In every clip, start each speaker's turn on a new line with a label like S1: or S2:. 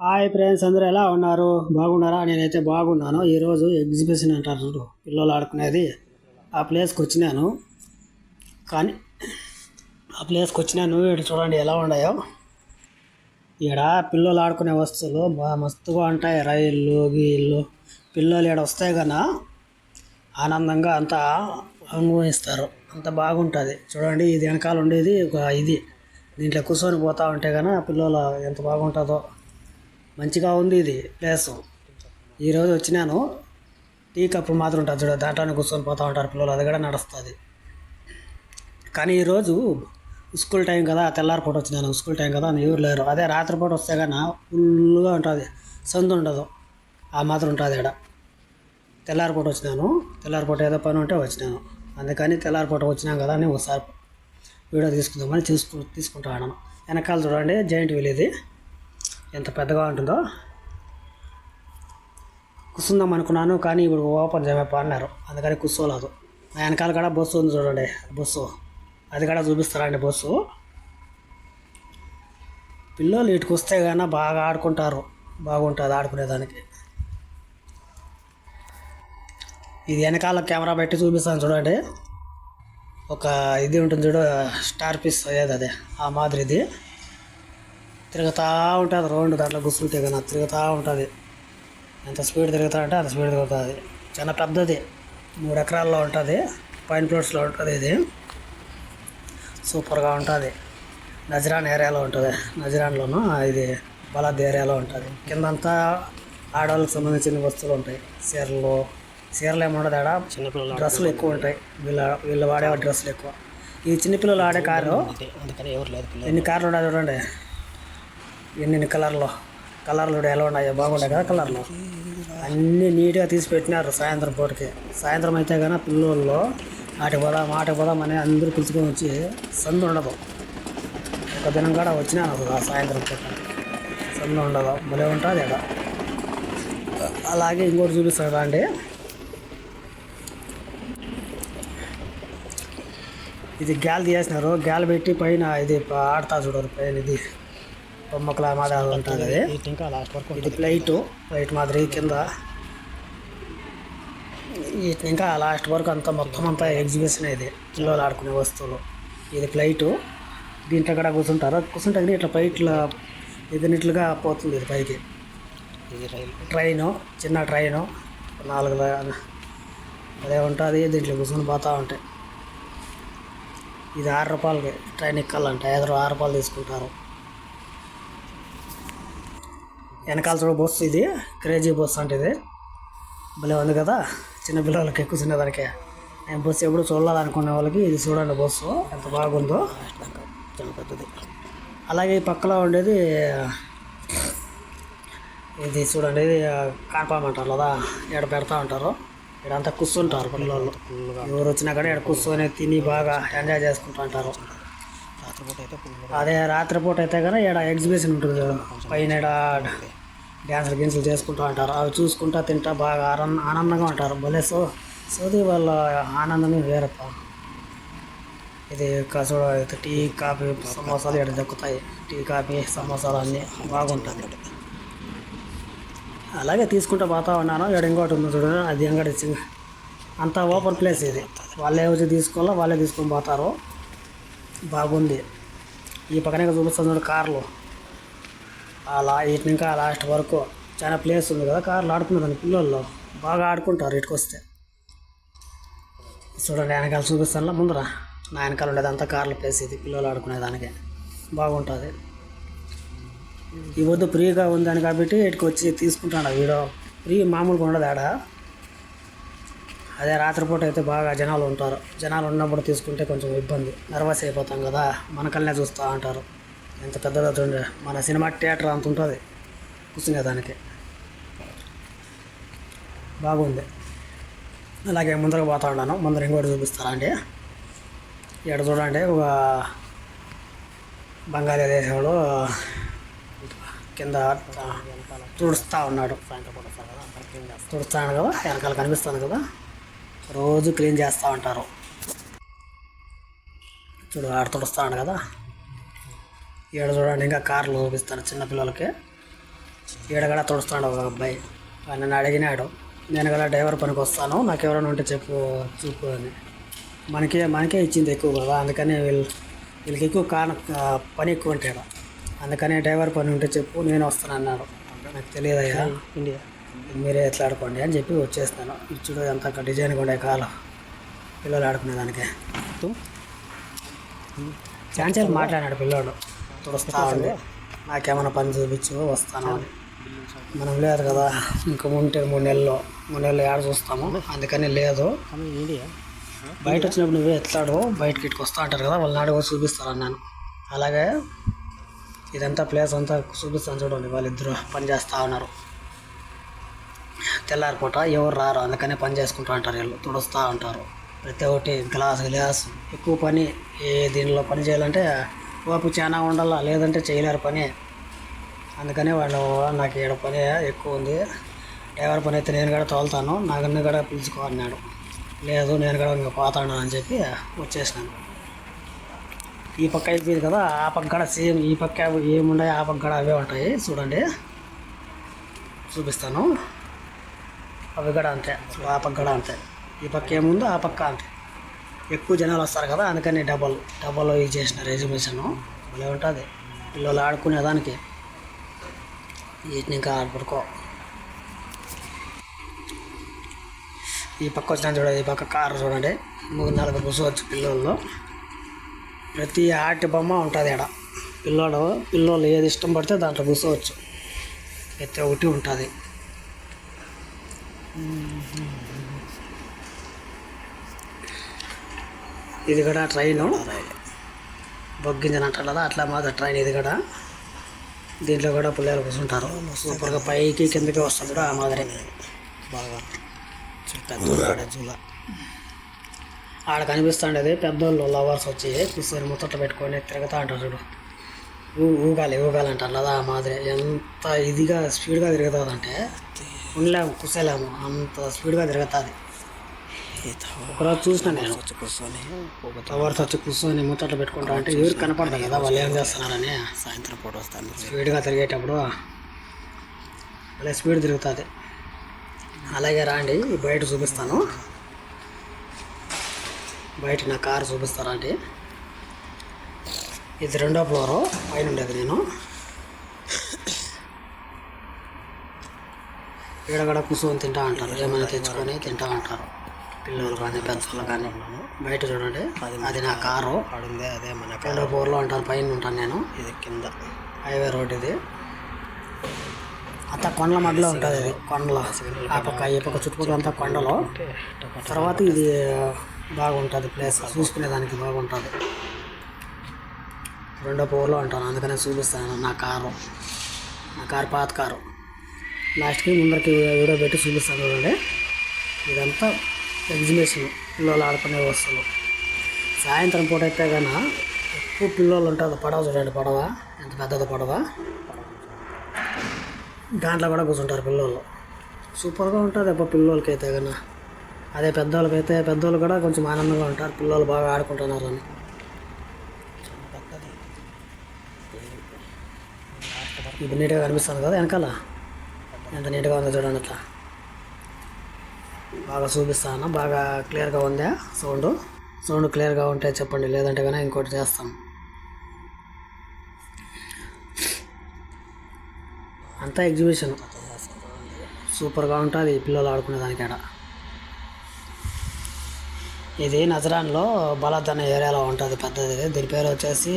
S1: Hi friends అందరూ ఎలా ఉన్నారు? బాగున్నారా? నేనైతే బాగున్నాను. ఈరోజు ఎగ్జిబిషన్ అంటారు చూడు పిల్లలు ఆడుకునేది. ఆ ప్లేస్కి వచ్చినాను. కానీ ఆ ప్లేస్కి వచ్చినాను. ఇటు చూడండి ఎలా ఉన్నాయో. ఈడ పిల్లలు ఆడుకునే వస్తువులు బాగా మస్తుగా ఉంటాయి. రైళ్ళు గీళ్ళు పిల్లలు ఈడ వస్తాయి కన్నా ఆనందంగా అంతా అనుభవిస్తారు. అంత బాగుంటుంది. చూడండి ఇది వెనకాల ఉండేది ఒక ఇది. దీంట్లో కూర్చొని పోతా ఉంటే కన్నా పిల్లలు ఎంత బాగుంటుందో. మంచిగా ఉంది ఇది ప్లేస్ ఈరోజు వచ్చినాను టీ కప్పు మాత్రం ఉంటుంది చూడ దాంట్లోనే కూర్చొని పోతూ ఉంటారు పిల్లలు అది కూడా నడుస్తుంది. కానీ ఈరోజు స్కూల్ టైం కదా తెల్లారిపూట వచ్చినాను స్కూల్ టైం కదా ఎవరు? లేరు అదే రాత్రిపూట వస్తే కన్నా ఫుల్గా ఉంటుంది సందు ఉండదు ఆ మాత్రం ఉంటుంది ఇక్కడ తెల్లారిపూట వచ్చినాను తెల్లారిపూట ఏదో పని ఉంటే వచ్చినాను. అందుకని తెల్లారిపూట వచ్చినాం కదా అని ఒకసారి వీడియో తీసుకుందామని తీసుకు తీసుకుంటాను వెనకాల చూడండి జాయింట్ వీల్ ఇది. ఎంత పెద్దగా ఉంటుందో కూర్చుందాం అనుకున్నాను కానీ ఇప్పుడు ఓపెన్ చేయమని అన్నారు. అందుకని కూర్చోలేదు. నా వెనకాల కూడా బస్సు ఉంది చూడండి బస్సు. అది కూడా చూపిస్తారండి బస్సు. పిల్లలు ఇటుకు వస్తే కానీ బాగా ఆడుకుంటారు. బాగుంటుంది ఆడుకునేదానికి. ఇది వెనకాల కెమెరా పెట్టి చూపిస్తాను చూడండి. ఒక ఇది ఉంటుంది చూడ స్టార్ పీస్ అయ్యేది అదే ఆ మాదిరిది. తిరుగుతూ ఉంటుంది. రౌండ్ దాంట్లో కూర్చుంటే కానీ తిరుగుతూ ఉంటుంది. ఎంత స్పీడ్ తిరుగుతా అంటే అంత స్పీడ్ తిరుగుతుంది. చాలా పెద్దది. మూడు ఎకరాల్లో ఉంటుంది. పైన్ ప్లాట్స్లో ఉంటుంది ఇది. సూపర్గా ఉంటుంది. నజరాన్ ఏరియాలో ఉంటుంది. నజరాన్లోను ఇది బలాద్ ఏరియాలో ఉంటుంది. కిందంతా ఆడవాళ్ళకి సంబంధించిన వస్తువులు ఉంటాయి. చీరలు. చీరలు ఏముండదు ఆడ. చిన్నపిల్లలు డ్రెస్సులు ఎక్కువ ఉంటాయి. వీళ్ళ వీళ్ళు వాడే డ్రెస్సులు ఎక్కువ. ఈ చిన్నపిల్లలు ఆడే కారు
S2: అందుకని ఎవరు లేదు పిల్లలు.
S1: ఎన్ని కార్లు ఉన్నాయి చూడండి. ఎన్ని కలర్లో? కలర్లు ఎలా ఉన్నాయో? బాగుంటాయి కదా కలర్లు? అన్నీ నీట్గా తీసి పెట్టినారు సాయంత్రం పూటకి. సాయంత్రం అయితే కానీ పిల్లోళ్ళు ఆటకి పోదాం ఆటకి పోదాం అని అందరూ పిలుచుకొని వచ్చి సందు ఉండదు. ఒక దినం కూడా వచ్చినాను అసలు ఆ సాయంత్రం పూట. సందు ఉండదు. భలే ఉంటుంది ఇక్కడ అలాగే ఇంకోటి చూపిస్తాను అండి ఇది గ్యాల్ తీసేసినారు. గ్యాల్ పెట్టి పైన ఇది ఆడతా చూడరు పైన ఇది. బొమ్మకుల మాదిరి ఉంటుంది అది.
S2: ఇంకా లాస్ట్ వరకు
S1: ఇది ప్లైట్. ప్లైట్ మాదిరి కింద. ఇంకా లాస్ట్ వరకు అంతా మొత్తం అంతా ఎగ్జిబిషన్ ఇది. పిల్లలు ఆడుకునే వస్తువులు. ఇది ప్లైట్. దీంట్లో కూడా కూర్చుంటారు. కూర్చుంటే ఇట్లా పైట్ల ఎగినట్లుగా పోతుంది ఇది పైకి. ట్రైను. చిన్న ట్రైను. నాలుగు అదే ఉంటుంది. దీంట్లో కూర్చొని పోతూ ఉంటాయి. ఇది ఆరు రూపాయలకి. ట్రైన్ ఎక్కాలంటే. ఐదు ఆరు రూపాయలు తీసుకుంటారు. వెనకాల చూడ బస్సు ఇది. క్రేజీ బస్సు అంటే ఇది భలే ఉంది కదా. చిన్న పిల్లలకి ఎక్కువ చిన్నదానికి. నేను బస్సు ఎప్పుడు చూడాలనుకునే వాళ్ళకి ఇది చూడండి బస్సు ఎంత బాగుందో.
S2: చాలా పెద్దది
S1: అలాగే ఈ పక్కలో ఉండేది ఇది చూడండి ఇది కన్ఫామ్ అంటారు కదా. ఇక్కడ పెడతా ఉంటారు. ఇక్కడంతా కూర్చుంటారు పిల్లలు. ఎవరు వచ్చినా కూడా ఇక్కడ కూర్చొని తిని బాగా ఎంజాయ్ చేసుకుంటూ ఉంటారు.
S2: రాత్రిపూట అయితే ఫుల్
S1: అదే రాత్రిపూట అయితే కదా ఇక్కడ ఎగ్జిబిషన్ ఉంటుంది కదా పైన ఈడ డ్యాన్సులు గిన్సులు చేసుకుంటూ ఉంటారు. అవి చూసుకుంటా తింటా బాగా ఆనంద ఆనందంగా ఉంటారు. భలే సో సోది వాళ్ళ ఆనందమే వేరప్ప ఇది ఇంకా టీ కాఫీ సమోసాలు ఇక్కడ దక్కుతాయి. టీ కాఫీ సమోసాలు అన్నీ బాగుంటుంది అలాగే తీసుకుంటూ పోతా ఉన్నాను ఇక్కడ ఇంకోటి ఉంది చూడండి అది అంగడి అంతా ఓపెన్ ప్లేస్ ఇది. వాళ్ళే వచ్చి తీసుకోవాలో వాళ్ళే తీసుకొని పోతారు. బాగుంది. ఈ పక్కనే చూపిస్తుంది కార్లు. అలా ఇటు ఇంకా లాస్ట్ వరకు చాలా ప్లేస్ ఉంది కదా కార్లు ఆడుకున్నారు పిల్లల్లో బాగా ఆడుకుంటారు ఇటుకు వస్తే. చూడండి వెనకాల చూపిస్తాను ముందర. నా వెనకాల ఉండేదంతా కార్ల ప్లేస్ ఇది పిల్లలు ఆడుకునేదానికి బాగుంటుంది. ఈ వద్దు ఫ్రీగా ఉందని కాబట్టి ఇటుకు వచ్చి తీసుకుంటాను వీడియో. ఫ్రీ మామూలుగా ఉండదు ఆడ. అదే రాత్రిపూట అయితే బాగా జనాలు ఉంటారు. జనాలు ఉన్నప్పుడు తీసుకుంటే కొంచెం ఇబ్బంది. నర్వస్ అయిపోతాం కదా మనకల్నే చూస్తూ ఉంటారు ఎంత పెద్దదో చూడండి మన సినిమా థియేటర్ అంత ఉంటుంది. కూర్చునేదానికి బాగుంది. అలాగే ముందరకు పోతా ఉన్నాను. ముందర ఇంకోటి చూపిస్తారా అండి? ఇక్కడ చూడండి ఒక బంగాళీ దేశంలో కింద తుడుస్తూ ఉన్నాడు.
S2: సాయంత్రం
S1: తుడుస్తాను కదా వెనకాల కనిపిస్తుంది కదా. రోజు క్లీన్ చేస్తూ ఉంటారు. చూడు ఆడ తుడుస్తాడు కదా. ఈడ చూడండి ఇంకా కార్లు చూపిస్తాను చిన్నపిల్లలకి ఈడగడ తుడుస్తాడు ఒక అబ్బాయి. నన్ను అడిగినాడు నేను కదా డ్రైవర్ పనికి వస్తాను నాకు ఎవరైనా ఉంటే చెప్పు చూపు అని. మనకే మనకే ఇచ్చింది ఎక్కువ కదా అందుకని వీళ్ళు వీళ్ళకి ఎక్కువ కాన పని ఎక్కువ ఉంటాడు అందుకని డ్రైవర్ పని ఉంటే చెప్పు నేను వస్తాను అన్నాడు నాకు తెలియదయ్యా.
S2: ఇండియా.
S1: మీరే ఎట్లా ఆడుకోండి అని చెప్పి వచ్చేస్తాను. ఇచ్చుడు అంత డిజైన్గా ఉండే కాలం. పిల్లలు ఆడుకునేదానికి ఛాన్సల్ మాట్లాడాడు పిల్లోడు. తుడుస్తా ఉండి నాకేమైనా పని చూపించు వస్తాను అని. మనం లేదు కదా ఇంకా ఉంటే మూడు నెలలు మూడు నెలలు ఏడ చూస్తాము. అందుకని లేదు. బయట వచ్చినప్పుడు నువ్వే ఎత్తాడు బయటకి ఇటుకు వస్తా అంటారు కదా వాళ్ళ నాడు చూపిస్తారు అన్నాను. అలాగే ఇదంతా ప్లేస్ అంతా చూపిస్తాను చూడండి వాళ్ళిద్దరు పని చేస్తూ ఉన్నారు. తెల్లారిపూట ఎవరు రారు అందుకనే పని చేసుకుంటూ ఉంటారు వీళ్ళు తుడుస్తూ ఉంటారు ప్రతి ఒక్కటి గ్లాస్ గ్లాస్. ఎక్కువ పని ఏ దీనిలో పని చేయాలంటే ఓపు చాలా ఉండాలా లేదంటే చేయలేరు పని. అందుకనే వాళ్ళు నాకు ఈడ పని ఎక్కువ ఉంది. డ్రైవర్ పని అయితే నేను కూడా తోలుతాను నాకు కూడా పిలుచుకో అన్నాడు. లేదు నేను కూడా ఇంకా పోతాను అని చెప్పి వచ్చేసినాను. ఈ పక్క అయిపోయింది కదా ఆ పక్క కూడా సేమ్ ఈ పక్క ఏముండే ఆ పక్క కూడా అవే ఉంటాయి. చూడండి. చూపిస్తాను. అవి కూడా అంతే. ఆ పక్క కూడా అంతే. ఈ పక్క ఏముందో ఆ పక్క అంతే. ఎక్కువ జనాలు వస్తారు కదా అందుకని డబల్ డబల్ ఇది చేసిన ఎగ్జిబిషన్ భలే ఉంటుంది. పిల్లలు ఆడుకునేదానికి వీటిని ఇంకా ఆడుకోడుకో ఈ పక్క వచ్చిన చూడండి ఈ పక్క కారు చూడండి. మూడు నాలుగు కూర్చోవచ్చు పిల్లోళ్ళు. ప్రతి ఆటి బొమ్మ ఉంటుంది ఆడ. పిల్లోడు పిల్లోళ్ళు ఏది ఇష్టం పడితే దాంట్లో కూర్చోవచ్చు ప్రతి ఒకటి ఉంటుంది. ఇది కూడా ట్రైన్. బొగ్గింజన్ అంటారు కదా అట్లా మాత్రం ట్రైన్ ఇది కూడా. దీంట్లో కూడా పిల్లలు కూర్చుంటారు సూపర్గా పైకి కిందకి వస్తుంది కూడా ఆ మాదిరి.
S2: బాగా జూల.
S1: ఆడ కనిపిస్తుండేది పెద్దోళ్ళు లవర్స్ వచ్చి కూర్చొని ముచ్చట పెట్టుకొని తిరుగుతూ ఉంటారు చూడు. ఊ ఊగాలి ఊగాలి అంటారు కదా ఆ మాదిరి. ఎంత ఇదిగా స్పీడ్గా తిరుగుతుంది అంటే ఉండలేము కూర్చోలేము. అంత స్పీడ్గా తిరుగుతుంది. ఒకరోజు చూసిన నేను.
S2: వచ్చి కూర్చొని
S1: లవర్స్ వచ్చి కూర్చొని ముచ్చట పెట్టుకుంటా అంటే ఎవరికి కనపడదు కదా వాళ్ళు ఏం చేస్తున్నారని.
S2: సాయంత్రం పూట వస్తాను.
S1: స్పీడ్గా తిరిగేటప్పుడు అలా స్పీడ్ తిరుగుతుంది. అలాగే రాండి బయట చూపిస్తాను. బయట నా కారు చూపిస్తారా అండి ఇది రెండో ఫ్లోరు పైన ఉండేది నేను. ఈడగడ కూర్చొని తింటా అంటారు ఏమైనా తెచ్చుకొని తింటా అంటారు పిల్లలు కానీ పెద్దలు కానీ బయట చూడండి. అది నా కారు.
S2: ఆడుందే అదే మన
S1: రెండో ఫ్లోర్లో ఉంటాను పైన ఉంటాను నేను.
S2: ఇది కింద.
S1: హైవే రోడ్ ఇది. అంతా కొండల మధ్యలో ఉంటుంది ఇది. కొండల. ఆ పక్క ఈ పక్క చుట్టుపక్కల అంతా కొండలు. తర్వాత ఇది బాగుంటుంది ప్లేస్ చూసుకునేదానికి బాగుంటుంది. రెండో పోర్లో ఉంటాను అందుకనే చూపిస్తాను. నా కారు. నా కారు పాత కారు. లాస్ట్కి ముందరికి వీడియో పెట్టి చూపిస్తాను చూడండి. ఇదంతా ఎగ్జిబిషన్ పిల్లలు ఆడుకునే వస్తువులు. సాయంత్రం పూట అయితే కానీ ఎక్కువ పిల్లలు ఉంటుంది పడవ చూడండి పడవ. ఎంత పెద్దది పడవ. దాంట్లో కూడా కూర్చుంటారు పిల్లలు. సూపర్గా ఉంటుంది అబ్బా పిల్లలకి అయితే కన్నా అదే పెద్దవాళ్ళకైతే పెద్దవాళ్ళు కూడా కొంచెం ఆనందంగా ఉంటారు. పిల్లలు బాగా ఆడుకుంటున్నారు అని. ఇది నీట్గా కనిపిస్తుంది కదా వెనకాల. ఎంత నీట్గా ఉందో చూడండి అట్లా. బాగా చూపిస్తాను బాగా క్లియర్గా ఉందా సౌండ్ సౌండ్ క్లియర్గా ఉంటే చెప్పండి లేదంటే కానీ ఇంకోటి చేస్తాం. అంతా ఎగ్జిబిషన్ సూపర్గా ఉంటుంది పిల్లలు ఆడుకునే దానికాడ ఇది నజరాన్లో బలద్ అనే ఏరియాలో ఉంటుంది పెద్దది దీని పేరు వచ్చేసి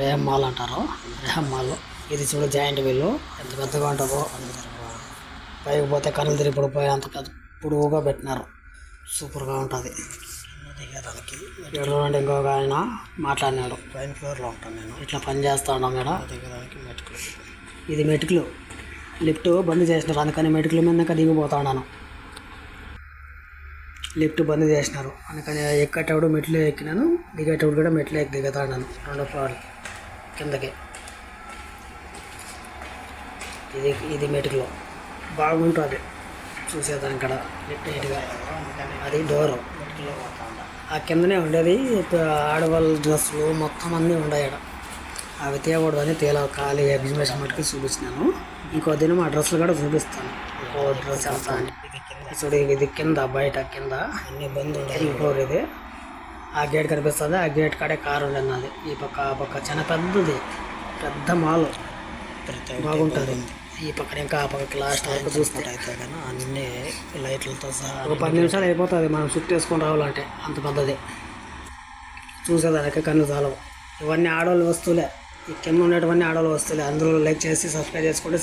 S1: రేహం మాల్ అంటారు. రేహం మాల్. ఇది చూడు జాయింట్ వీళ్ళు. ఎంత పెద్దగా ఉంటుందో. పైకి పోతే కనులు తిరిగి పడిపోయి అంత పొడువుగా పెట్టినారు. సూపర్గా ఉంటుంది.
S2: దిగేదానికి
S1: చూడండి ఇంకొక ఆయన మాట్లాడినాడు.
S2: పైన ఫ్లోర్లో ఉంటాను నేను.
S1: ఇట్లా పని చేస్తా ఉన్నాం ఇక్కడ
S2: దిగేదానికి మెట్టుకులు
S1: ఇది మెటుకులు. లిఫ్ట్ బంద్ చేసినారు. అందుకని మెటుకుల మీద దిగిపోతా ఉన్నాను. లిఫ్ట్ బంద్ చేసినారు. అందుకని ఎక్కేటప్పుడు మెట్లు ఎక్కినాను. దిగేటప్పుడు కూడా మెట్లు ఎక్కి దిగుతా ఉన్నాను. రెండో ఫ్లోర్ కిందకి. ఇది ఇది మెటుకులు. బాగుంటుంది. చూసేదానికి కూడా. నీట్గా అది డోరు ఆ కిందనే ఉండేది. ఆడవాళ్ళ డ్రెస్సులు మొత్తం అన్నీ ఉన్నాయి అవి తేయకూడదని తేలా ఖాళీ ఎగ్జిబిషన్ మట్టుకు చూపించినాను. ఇంకో దినం ఆ డ్రెస్సులు కూడా చూపిస్తాను. ఇంకో డ్రెస్ ఎంత అని.
S2: ఇది కింద.
S1: చూడు ఇది కింద బయట కింద.
S2: అన్ని బంద్
S1: సెకండ్ ఫ్లోర్ ఇది. ఆ గేట్ కనిపిస్తుంది. ఆ గేట్ కాడే కారు ఉన్నది ఈ పక్క ఆ పక్క. చాలా పెద్దది. పెద్ద మాల్. బాగుంటుంది. ఈ పక్కన ఇంకా ఆ పక్కకి లాస్ట్ వరకు చూస్తే
S2: పూట అయితే కానీ అన్ని లైట్లతో సహా
S1: ఒక పది నిమిషాలు అయిపోతుంది మనం షిఫ్ట్ వేసుకొని రావాలంటే. అంత పెద్దది. చూసేదానికి కన్ను చాలవు ఇవన్నీ ఆడవాళ్ళ వస్తువులే. ఈ కింద ఉండేటివన్నీ ఆడవాళ్ళ వస్తువులే. అందరూ లైక్ చేసి సబ్స్క్రైబ్ చేసుకోండి